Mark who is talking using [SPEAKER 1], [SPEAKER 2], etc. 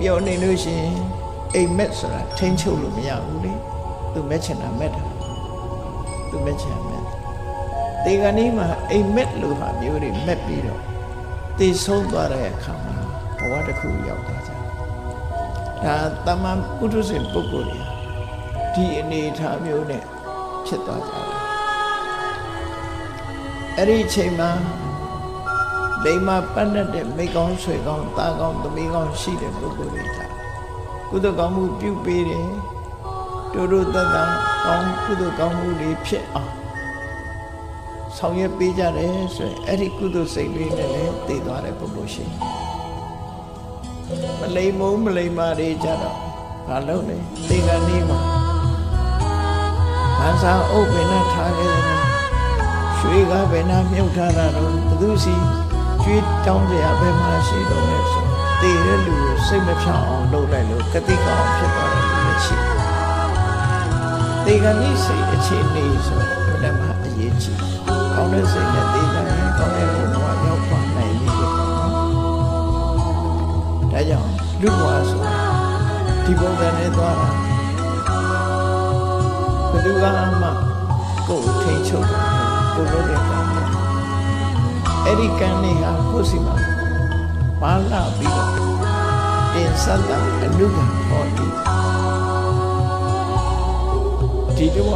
[SPEAKER 1] ပြောနေလို့ရှိရင်အိမ်မက်ဆိုတာထိန်းချုပ်လို့မရဘူးလေသူမက်ချင်တာမက်တာသူမက်ချင်တာမက်ဒီကနေ့မှာအိမ်မက်လို့ဟာမျိုးတွေမက်ပြီးတော့တည်ဆုံးသွားတဲ့အခါမှာဘဝတစ်ခုရောက်သွားကြဒါတမန်ပုထုဇဉ်ပုဂ္ဂိုလ်တွေဟာဒီအနေအထားမျိုးနဲ့ဖြစ်သွားကြတယ်အဲ့ဒီအချိန်မှာ လိမ္မာပတ်တတ်တဲ့မိကောင်းဆွေကောင်းသားကောင်းသမီးကောင်းရှိတဲ့ပုဂ္ဂိုလ်တွေကြကုသကောင်းမှုပြုပေးတယ်တို့တို့တတ်တာကောင်းကုသကောင်းမှုတွေဖြစ်အောင်ဆောင်ရွက်ပေးကြတယ်ဆိုရင်အဲ့ဒီကုသစိတ်လေးနဲ့လည်းတည်သွားတဲ့ပုဂ္ဂိုလ်ရှိမလိမ်မုံမလိမ်မာတွေကြတော့ဘာလုပ်လဲသေကနေ့မှာဘာသာအုပ်ပင်နဲ့ထားခဲ့တယ်ရွှေကဘယ်နာမြုပ်ထားတာတော့ဘသူစီ ကျွေးတောင်းကြရဘယ်မှာရှိတော့လဲဆိုတည်တဲ့လူကိုစိတ်မဖြောင်းအောင်လုပ်လိုက်လို့ကတိကောင်ဖြစ်သွားတယ်လို့လည်းရှိတယ်တေကနိစိတ်အခြေအနေဆိုတော့ဘယ်မှာအရေးကြီးကောင်းတဲ့စိတ်နဲ့တေကနိကောင်းတဲ့ဘဝရောက်ပါနိုင်ပြီလို့ပေါ့နော်ဒါကြောင့်လူဘဝဆိုတာဒီပုံစံနဲ့သွားတာဘယ်သူကမှကိုယ်ထိန်ချုပ်တာကိုယ်လုပ်တဲ့ကံနဲ့ အဲ့ဒီကံနဲ့ဟာကိုယ်စီမှာပါလာပြီးတော့တင်ဆက်တာအနုကဟောဒီဒီတော့